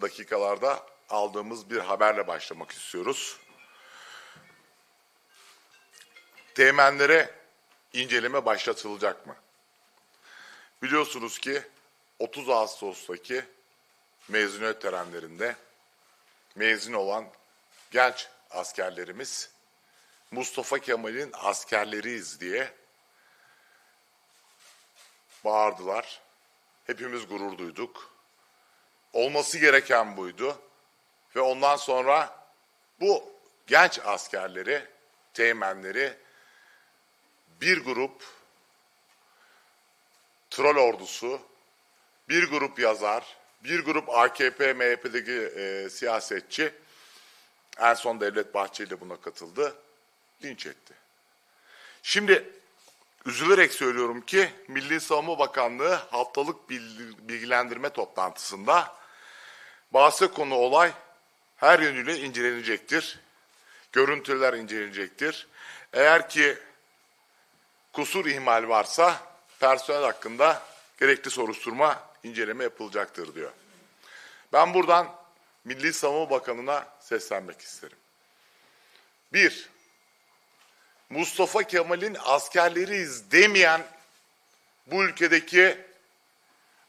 dakikalarda aldığımız bir haberle başlamak istiyoruz. Teğmenlere inceleme başlatılacak mı? Biliyorsunuz ki 30 Ağustos'taki mezuniyet törenlerinde mezun olan genç askerlerimiz Mustafa Kemal'in askerleriyiz diye bağırdılar. Hepimiz gurur duyduk. Olması gereken buydu. Ve ondan sonra bu genç askerleri, teğmenleri bir grup troll ordusu, bir grup yazar, bir grup AKP, MHP'deki e, siyasetçi, en son Devlet Bahçeli buna katıldı, linç etti. Şimdi üzülerek söylüyorum ki Milli Savunma Bakanlığı haftalık bilgi- bilgilendirme toplantısında bahse konu olay her yönüyle incelenecektir. Görüntüler incelenecektir. Eğer ki kusur ihmal varsa personel hakkında gerekli soruşturma inceleme yapılacaktır diyor. Ben buradan Milli Savunma Bakanı'na seslenmek isterim. Bir, Mustafa Kemal'in askerleriyiz demeyen bu ülkedeki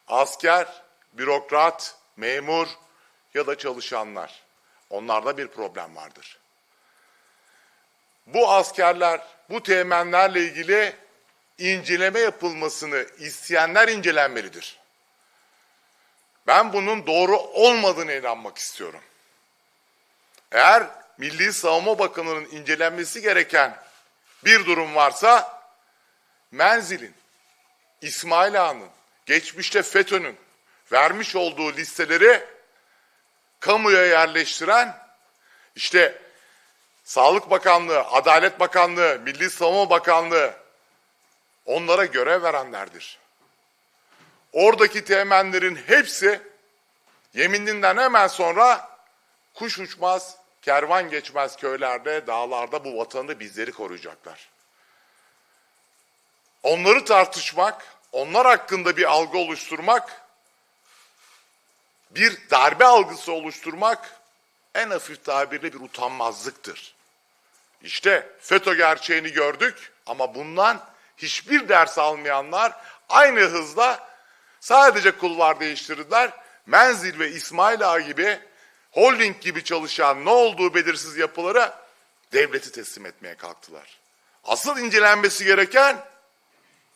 asker, bürokrat, memur ya da çalışanlar. Onlarda bir problem vardır. Bu askerler, bu teğmenlerle ilgili inceleme yapılmasını isteyenler incelenmelidir. Ben bunun doğru olmadığını inanmak istiyorum. Eğer Milli Savunma Bakanı'nın incelenmesi gereken bir durum varsa Menzil'in, İsmail Ağa'nın, geçmişte FETÖ'nün vermiş olduğu listeleri kamuya yerleştiren işte Sağlık Bakanlığı, Adalet Bakanlığı, Milli Savunma Bakanlığı onlara görev verenlerdir. Oradaki teğmenlerin hepsi yemininden hemen sonra kuş uçmaz, kervan geçmez köylerde, dağlarda bu vatanı bizleri koruyacaklar. Onları tartışmak, onlar hakkında bir algı oluşturmak, bir darbe algısı oluşturmak en hafif tabirle bir utanmazlıktır. İşte FETÖ gerçeğini gördük ama bundan hiçbir ders almayanlar aynı hızla sadece kulvar değiştirdiler. Menzil ve İsmail Ağa gibi holding gibi çalışan ne olduğu belirsiz yapılara devleti teslim etmeye kalktılar. Asıl incelenmesi gereken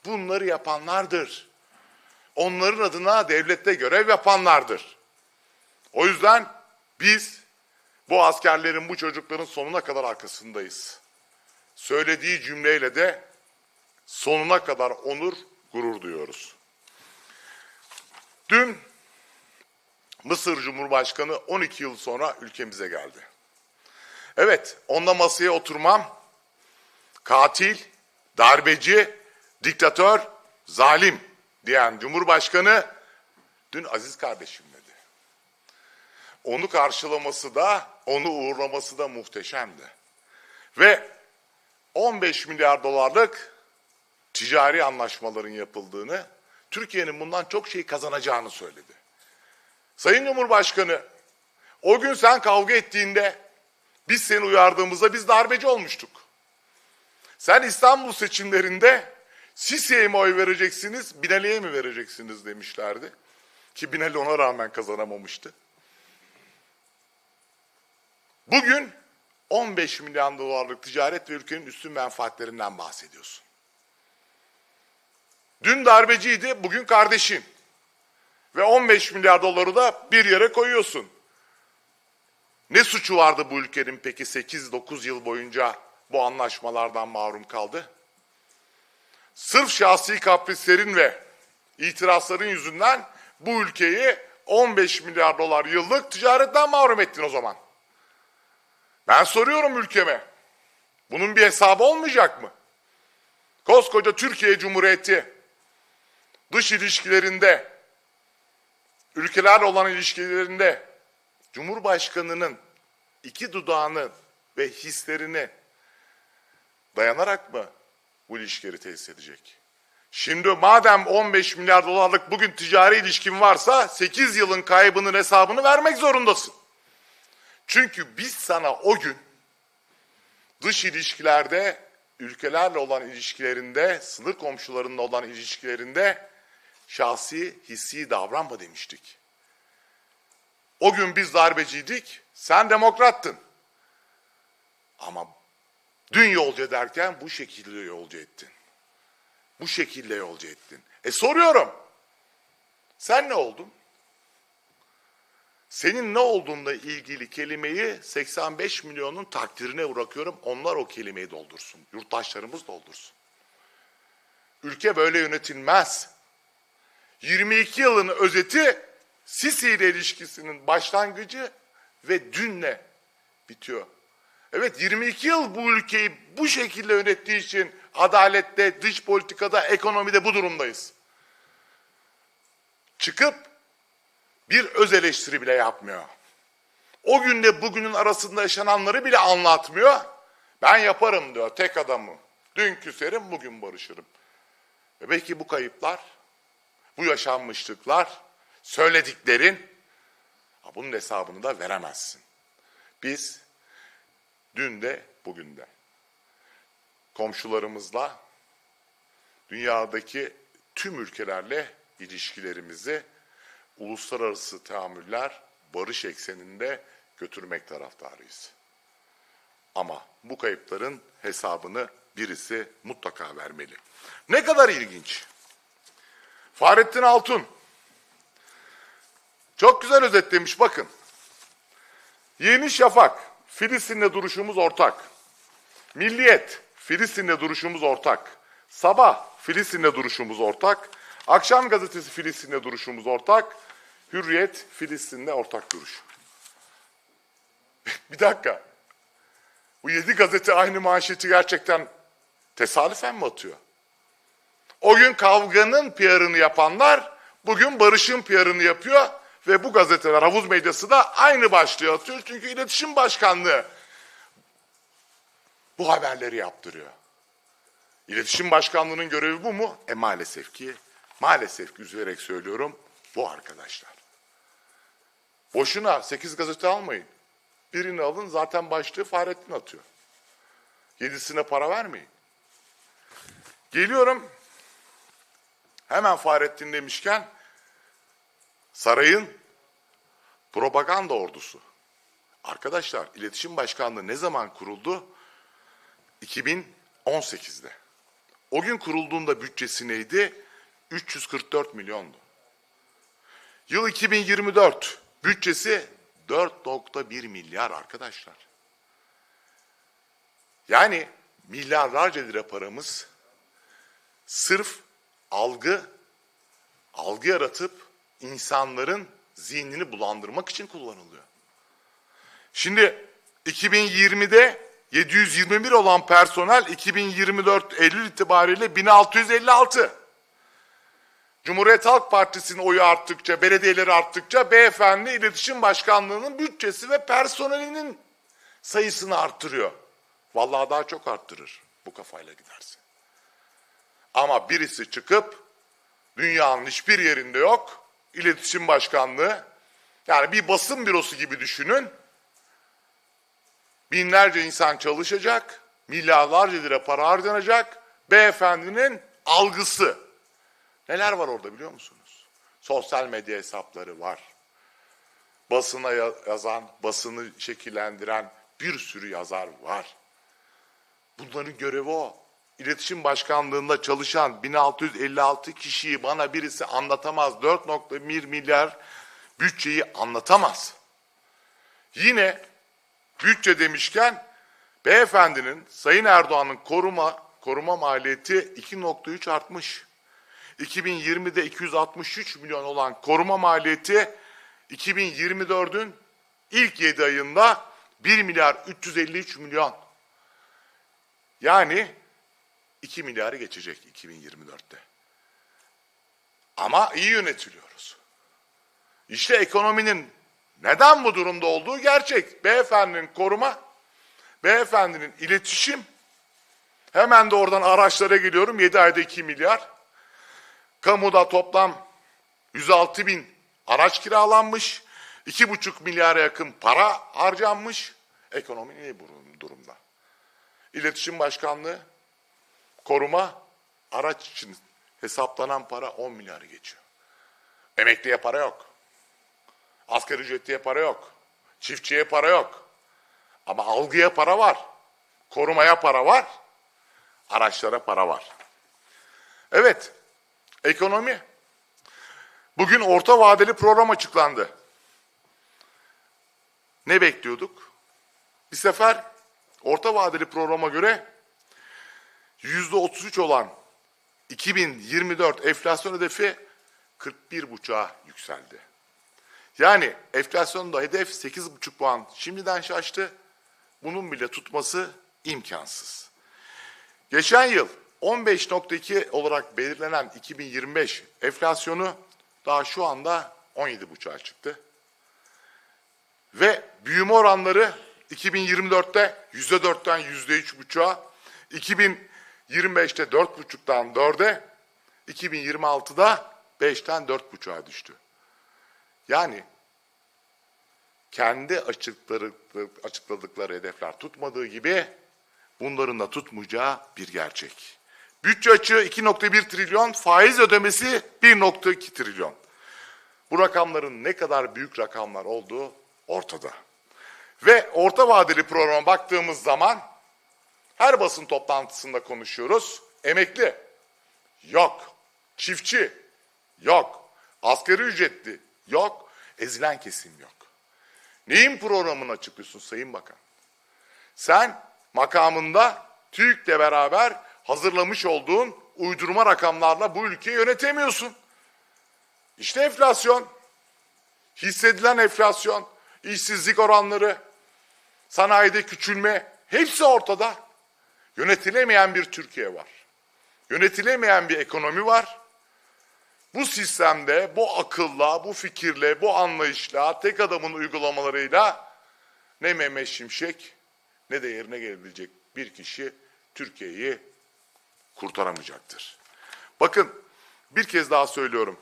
bunları yapanlardır. Onların adına devlette görev yapanlardır. O yüzden biz bu askerlerin, bu çocukların sonuna kadar arkasındayız. Söylediği cümleyle de sonuna kadar onur, gurur duyuyoruz. Dün Mısır Cumhurbaşkanı 12 yıl sonra ülkemize geldi. Evet, onunla masaya oturmam katil, darbeci, diktatör, zalim diyen Cumhurbaşkanı dün aziz kardeşim dedi. Onu karşılaması da, onu uğurlaması da muhteşemdi. Ve 15 milyar dolarlık ticari anlaşmaların yapıldığını, Türkiye'nin bundan çok şey kazanacağını söyledi. Sayın Cumhurbaşkanı, o gün sen kavga ettiğinde biz seni uyardığımızda biz darbeci olmuştuk. Sen İstanbul seçimlerinde Sisi'ye mi oy vereceksiniz, Binali'ye mi vereceksiniz demişlerdi. Ki Binali ona rağmen kazanamamıştı. Bugün 15 milyon dolarlık ticaret ve ülkenin üstün menfaatlerinden bahsediyorsun. Dün darbeciydi, bugün kardeşin. Ve 15 milyar doları da bir yere koyuyorsun. Ne suçu vardı bu ülkenin peki 8-9 yıl boyunca bu anlaşmalardan mahrum kaldı? Sırf şahsi kaprislerin ve itirazların yüzünden bu ülkeyi 15 milyar dolar yıllık ticaretten mahrum ettin o zaman. Ben soruyorum ülkeme. Bunun bir hesabı olmayacak mı? Koskoca Türkiye Cumhuriyeti dış ilişkilerinde, ülkelerle olan ilişkilerinde Cumhurbaşkanının iki dudağını ve hislerini dayanarak mı bu ilişkileri tesis edecek? Şimdi madem 15 milyar dolarlık bugün ticari ilişkin varsa 8 yılın kaybının hesabını vermek zorundasın. Çünkü biz sana o gün dış ilişkilerde, ülkelerle olan ilişkilerinde, sınır komşularınla olan ilişkilerinde şahsi, hissi davranma demiştik. O gün biz darbeciydik, sen demokrattın. Ama dün yolcu ederken bu şekilde yolcu ettin. Bu şekilde yolcu ettin. E soruyorum. Sen ne oldun? Senin ne olduğunla ilgili kelimeyi 85 milyonun takdirine bırakıyorum. Onlar o kelimeyi doldursun. Yurttaşlarımız doldursun. Ülke böyle yönetilmez. 22 yılın özeti Sisi ile ilişkisinin başlangıcı ve dünle bitiyor. Evet 22 yıl bu ülkeyi bu şekilde yönettiği için adalette, dış politikada, ekonomide bu durumdayız. Çıkıp bir öz eleştiri bile yapmıyor. O günle bugünün arasında yaşananları bile anlatmıyor. Ben yaparım diyor tek adamı. Dün küserim bugün barışırım. Ve belki bu kayıplar, bu yaşanmışlıklar, söylediklerin bunun hesabını da veremezsin. Biz dün de bugün de komşularımızla dünyadaki tüm ülkelerle ilişkilerimizi uluslararası tahammüller barış ekseninde götürmek taraftarıyız. Ama bu kayıpların hesabını birisi mutlaka vermeli. Ne kadar ilginç. Fahrettin Altun çok güzel özetlemiş bakın. Yeni Şafak, Filistin'le duruşumuz ortak. Milliyet, Filistin'le duruşumuz ortak. Sabah, Filistin'le duruşumuz ortak. Akşam gazetesi Filistin'le duruşumuz ortak. Hürriyet, Filistin'le ortak duruş. bir dakika. Bu yedi gazete aynı manşeti gerçekten tesadüfen mi atıyor? O gün kavganın PR'ını yapanlar bugün barışın PR'ını yapıyor ve bu gazeteler havuz medyası da aynı başlığı atıyor. Çünkü iletişim başkanlığı bu haberleri yaptırıyor. İletişim başkanlığının görevi bu mu? E maalesef ki, maalesef ki üzülerek söylüyorum bu arkadaşlar. Boşuna 8 gazete almayın. Birini alın zaten başlığı Fahrettin atıyor. Yedisine para vermeyin. Geliyorum. Hemen Fahrettin demişken sarayın propaganda ordusu. Arkadaşlar iletişim başkanlığı ne zaman kuruldu? 2018'de. O gün kurulduğunda bütçesi neydi? 344 milyondu. Yıl 2024 bütçesi 4.1 milyar arkadaşlar. Yani milyarlarca lira paramız sırf algı algı yaratıp insanların zihnini bulandırmak için kullanılıyor. Şimdi 2020'de 721 olan personel 2024 Eylül itibariyle 1656. Cumhuriyet Halk Partisi'nin oyu arttıkça, belediyeleri arttıkça beyefendi iletişim başkanlığının bütçesi ve personelinin sayısını arttırıyor. Vallahi daha çok arttırır bu kafayla giderse. Ama birisi çıkıp dünyanın hiçbir yerinde yok, iletişim başkanlığı, yani bir basın bürosu gibi düşünün, binlerce insan çalışacak, milyarlarca lira para harcanacak, beyefendinin algısı. Neler var orada biliyor musunuz? Sosyal medya hesapları var. Basına yazan, basını şekillendiren bir sürü yazar var. Bunların görevi o. İletişim Başkanlığında çalışan 1656 kişiyi bana birisi anlatamaz. 4.1 milyar bütçeyi anlatamaz. Yine bütçe demişken beyefendinin Sayın Erdoğan'ın koruma koruma maliyeti 2.3 artmış. 2020'de 263 milyon olan koruma maliyeti 2024'ün ilk 7 ayında 1 milyar 353 milyon. Yani 2 milyarı geçecek 2024'te. Ama iyi yönetiliyoruz. İşte ekonominin neden bu durumda olduğu gerçek. Beyefendinin koruma, beyefendinin iletişim, hemen de oradan araçlara geliyorum 7 ayda 2 milyar. Kamuda toplam 106 bin araç kiralanmış. 2,5 milyara yakın para harcanmış. Ekonomi iyi durumda. İletişim Başkanlığı koruma araç için hesaplanan para 10 milyarı geçiyor. Emekliye para yok. Asgari ücretliye para yok. Çiftçiye para yok. Ama algıya para var. Korumaya para var. Araçlara para var. Evet. Ekonomi. Bugün orta vadeli program açıklandı. Ne bekliyorduk? Bir sefer orta vadeli programa göre 33 olan 2024 enflasyon hedefi 41,5'a yükseldi. Yani enflasyonda hedef 8,5 puan şimdiden şaştı. Bunun bile tutması imkansız. Geçen yıl 15.2 olarak belirlenen 2025 enflasyonu daha şu anda 17,5'a çıktı. Ve büyüme oranları 2024'te %4'ten %3,5'a, 2025'te 4,5'tan 4'e, 2026'da 5'ten 4,5'a düştü. Yani kendi açıkladıkları hedefler tutmadığı gibi bunların da tutmayacağı bir gerçek. Bütçe açığı 2.1 trilyon, faiz ödemesi 1.2 trilyon. Bu rakamların ne kadar büyük rakamlar olduğu ortada. Ve orta vadeli programa baktığımız zaman her basın toplantısında konuşuyoruz. Emekli yok. Çiftçi yok. Asgari ücretli yok. Ezilen kesim yok. Neyin programını açıklıyorsun Sayın Bakan? Sen makamında TÜİK'le beraber hazırlamış olduğun uydurma rakamlarla bu ülkeyi yönetemiyorsun. İşte enflasyon, hissedilen enflasyon, işsizlik oranları, sanayide küçülme hepsi ortada. Yönetilemeyen bir Türkiye var. Yönetilemeyen bir ekonomi var. Bu sistemde, bu akılla, bu fikirle, bu anlayışla, tek adamın uygulamalarıyla ne Mehmet Şimşek ne de yerine gelebilecek bir kişi Türkiye'yi kurtaramayacaktır. Bakın bir kez daha söylüyorum.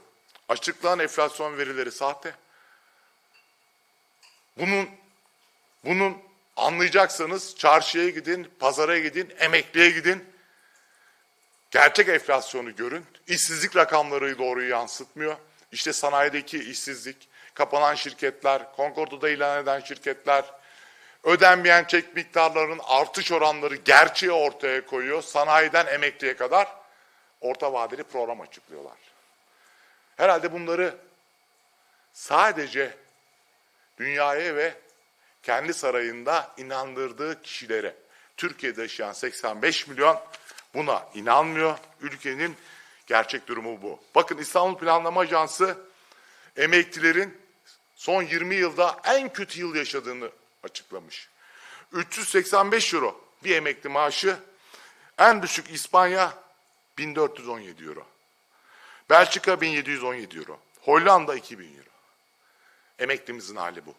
Açıklanan enflasyon verileri sahte. Bunun bunun anlayacaksanız çarşıya gidin, pazara gidin, emekliye gidin. Gerçek enflasyonu görün. İşsizlik rakamları doğruyu yansıtmıyor. İşte sanayideki işsizlik, kapanan şirketler, Concord'da ilan eden şirketler, ödenmeyen çek miktarlarının artış oranları gerçeği ortaya koyuyor. Sanayiden emekliye kadar orta vadeli program açıklıyorlar. Herhalde bunları sadece dünyaya ve kendi sarayında inandırdığı kişilere, Türkiye'de yaşayan 85 milyon buna inanmıyor. Ülkenin gerçek durumu bu. Bakın İstanbul Planlama Ajansı emeklilerin son 20 yılda en kötü yıl yaşadığını açıklamış. 385 euro bir emekli maaşı, en düşük İspanya 1417 euro. Belçika 1717 euro. Hollanda 2000 euro. Emeklimizin hali bu.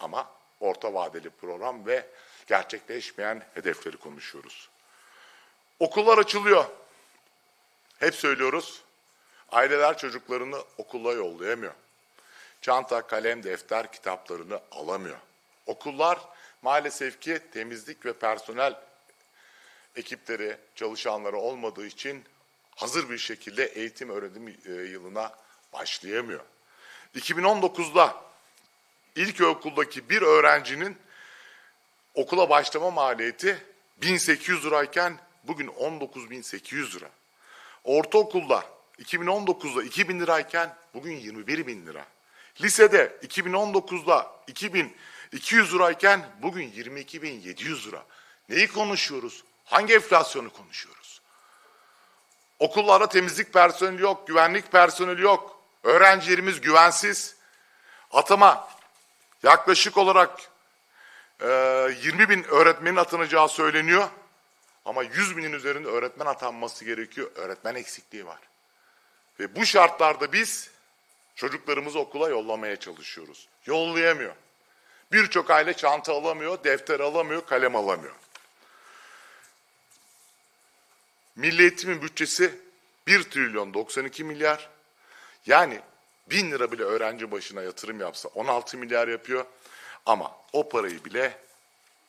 Ama orta vadeli program ve gerçekleşmeyen hedefleri konuşuyoruz. Okullar açılıyor. Hep söylüyoruz. Aileler çocuklarını okula yollayamıyor. Çanta, kalem, defter, kitaplarını alamıyor. Okullar maalesef ki temizlik ve personel ekipleri, çalışanları olmadığı için hazır bir şekilde eğitim öğretim e, yılına başlayamıyor. 2019'da ilkokuldaki bir öğrencinin okula başlama maliyeti 1800 lirayken bugün 19.800 lira. Ortaokulda 2019'da 2000 lirayken bugün 21 bin lira. Lisede 2019'da 2200 lirayken bugün 22.700 lira. Neyi konuşuyoruz? Hangi enflasyonu konuşuyoruz? Okullarda temizlik personeli yok, güvenlik personeli yok. Öğrencilerimiz güvensiz. Atama yaklaşık olarak e, 20 bin öğretmenin atanacağı söyleniyor. Ama 100 binin üzerinde öğretmen atanması gerekiyor. Öğretmen eksikliği var. Ve bu şartlarda biz çocuklarımızı okula yollamaya çalışıyoruz. Yollayamıyor. Birçok aile çanta alamıyor, defter alamıyor, kalem alamıyor. Milli Eğitim'in bütçesi 1 trilyon 92 milyar. Yani 1000 lira bile öğrenci başına yatırım yapsa 16 milyar yapıyor. Ama o parayı bile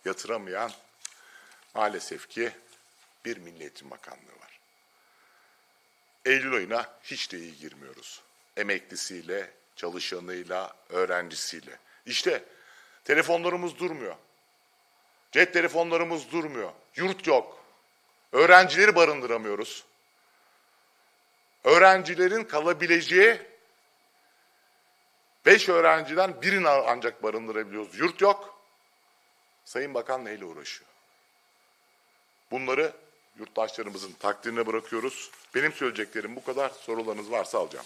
yatıramayan maalesef ki bir Milli Eğitim Bakanlığı var. Eylül ayına hiç de iyi girmiyoruz. Emeklisiyle, çalışanıyla, öğrencisiyle. İşte telefonlarımız durmuyor. Cep telefonlarımız durmuyor. Yurt yok. Öğrencileri barındıramıyoruz. Öğrencilerin kalabileceği beş öğrenciden birini ancak barındırabiliyoruz. Yurt yok. Sayın Bakan neyle uğraşıyor? Bunları yurttaşlarımızın takdirine bırakıyoruz. Benim söyleyeceklerim bu kadar. Sorularınız varsa alacağım.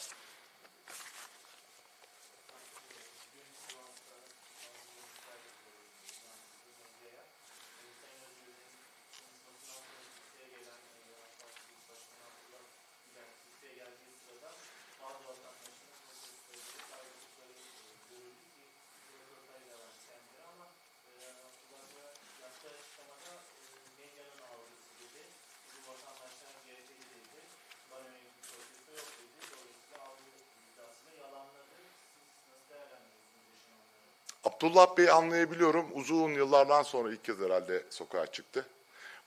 Abdullah Bey anlayabiliyorum. Uzun yıllardan sonra ilk kez herhalde sokağa çıktı.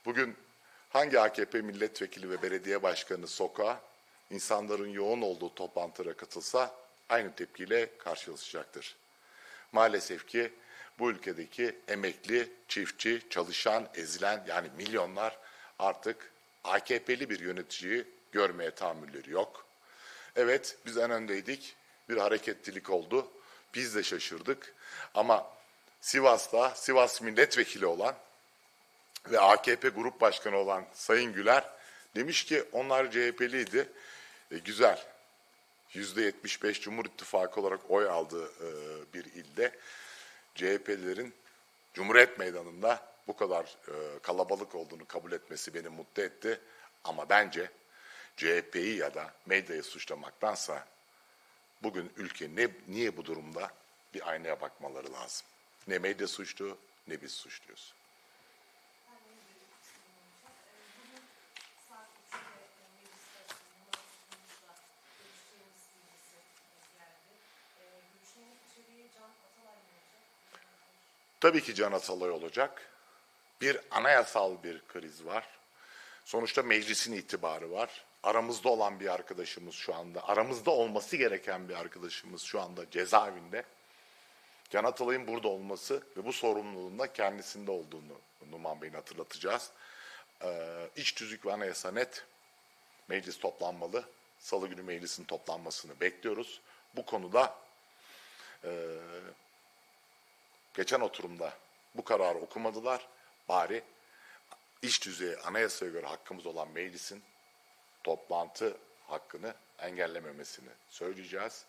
Bugün hangi AKP milletvekili ve belediye başkanı sokağa insanların yoğun olduğu toplantılara katılsa aynı tepkiyle karşılaşacaktır. Maalesef ki bu ülkedeki emekli, çiftçi, çalışan, ezilen yani milyonlar artık AKP'li bir yöneticiyi görmeye tahammülleri yok. Evet biz en öndeydik. Bir hareketlilik oldu. Biz de şaşırdık. Ama Sivas'ta Sivas milletvekili olan ve AKP grup başkanı olan Sayın Güler demiş ki onlar CHP'liydi. E, güzel. %75 Cumhur İttifakı olarak oy aldığı e, bir ilde CHP'lilerin Cumhuriyet Meydanı'nda bu kadar e, kalabalık olduğunu kabul etmesi beni mutlu etti. Ama bence CHP'yi ya da medyayı suçlamaktansa bugün ülke ne, niye bu durumda bir aynaya bakmaları lazım. Ne medya suçlu ne biz suçluyuz. Tabii ki Can Atalay olacak. Bir anayasal bir kriz var. Sonuçta meclisin itibarı var. Aramızda olan bir arkadaşımız şu anda, aramızda olması gereken bir arkadaşımız şu anda cezaevinde. Can Atalay'ın burada olması ve bu sorumluluğun da kendisinde olduğunu Numan Bey'in hatırlatacağız. Ee, iç tüzük ve anayasa net. Meclis toplanmalı. Salı günü meclisin toplanmasını bekliyoruz. Bu konuda e, geçen oturumda bu kararı okumadılar. Bari iç düzeye anayasaya göre hakkımız olan meclisin toplantı hakkını engellememesini söyleyeceğiz.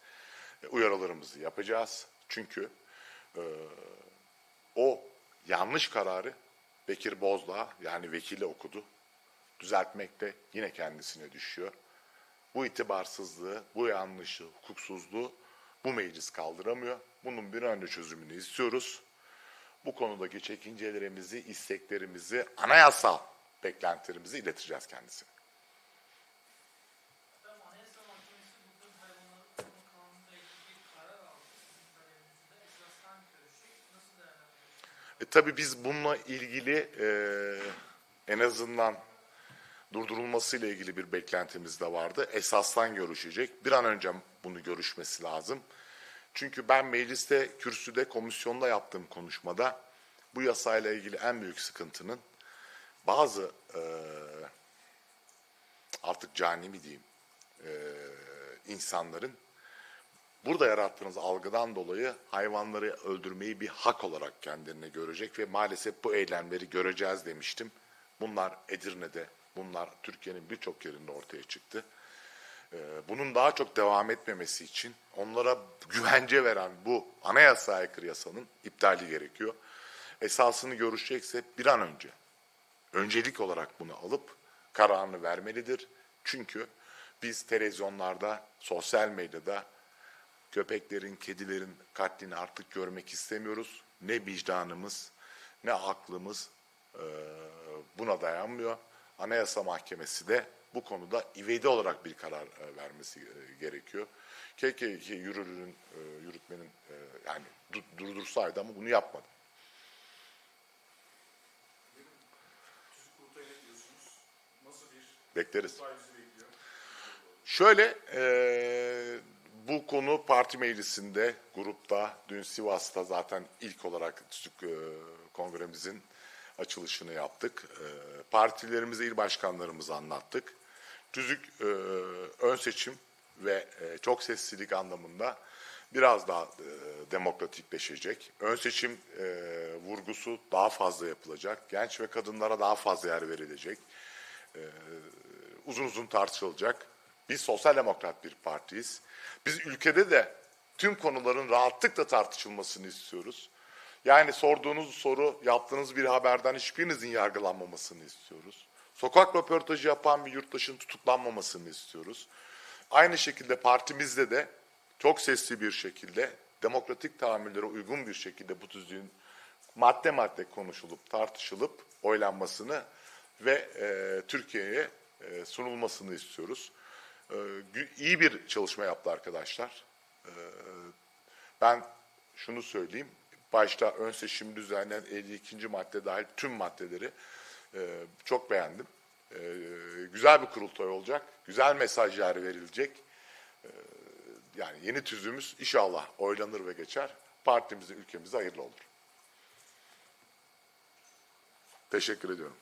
E, uyarılarımızı yapacağız. Çünkü e, o yanlış kararı Bekir Bozdağ yani vekili okudu. Düzeltmek de yine kendisine düşüyor. Bu itibarsızlığı, bu yanlışı, hukuksuzluğu bu meclis kaldıramıyor. Bunun bir önce çözümünü istiyoruz. Bu konudaki çekincelerimizi, isteklerimizi, anayasal beklentilerimizi ileteceğiz kendisine. Efendim Anayasa Mahkemesi bugün hayvanları koruma kanunuyla ilgili bir karar aldı. Sizin kararınızda esasdan görüşecek. Nasıl değerlendiriyorsunuz? E, tabii biz bununla ilgili e, en azından durdurulmasıyla ilgili bir beklentimiz de vardı. Esastan görüşecek. Bir an önce bunu görüşmesi lazım. Çünkü ben mecliste, kürsüde, komisyonda yaptığım konuşmada bu yasayla ilgili en büyük sıkıntının bazı e, artık cani mi diyeyim e, insanların burada yarattığınız algıdan dolayı hayvanları öldürmeyi bir hak olarak kendilerine görecek ve maalesef bu eylemleri göreceğiz demiştim. Bunlar Edirne'de, bunlar Türkiye'nin birçok yerinde ortaya çıktı. Ee, Bunun daha çok devam etmemesi için onlara güvence veren bu anayasa aykırı yasanın iptali gerekiyor. Esasını görüşecekse bir an önce öncelik olarak bunu alıp kararını vermelidir. Çünkü biz televizyonlarda, sosyal medyada köpeklerin, kedilerin katlini artık görmek istemiyoruz. Ne vicdanımız, ne aklımız eee, buna dayanmıyor. Anayasa Mahkemesi de bu konuda ivedi olarak bir karar e, vermesi e, gerekiyor. Keşke ki yürürlüğün, e, yürütmenin e, yani du- durdursaydı ama bunu yapmadı. Bekleriz. Şöyle e, bu konu parti meclisinde, grupta, dün Sivas'ta zaten ilk olarak e, kongremizin açılışını yaptık. E, partilerimize, il başkanlarımıza anlattık. TÜZÜK e, ön seçim ve e, çok seslilik anlamında biraz daha e, demokratikleşecek. Ön seçim e, vurgusu daha fazla yapılacak. Genç ve kadınlara daha fazla yer verilecek uzun uzun tartışılacak. Biz sosyal demokrat bir partiyiz. Biz ülkede de tüm konuların rahatlıkla tartışılmasını istiyoruz. Yani sorduğunuz soru, yaptığınız bir haberden hiçbirinizin yargılanmamasını istiyoruz. Sokak röportajı yapan bir yurttaşın tutuklanmamasını istiyoruz. Aynı şekilde partimizde de çok sesli bir şekilde, demokratik tahammüllere uygun bir şekilde bu tüzüğün madde madde konuşulup, tartışılıp oylanmasını ve e, Türkiye'ye e, sunulmasını istiyoruz. E, gü- iyi bir çalışma yaptı arkadaşlar. E, ben şunu söyleyeyim, başta ön seçim düzenleyen 52. madde dahil tüm maddeleri e, çok beğendim. E, güzel bir kurultay olacak, güzel mesajlar verilecek. Yani yeni tüzüğümüz inşallah oylanır ve geçer. Partimize, ülkemize hayırlı olur. Teşekkür ediyorum.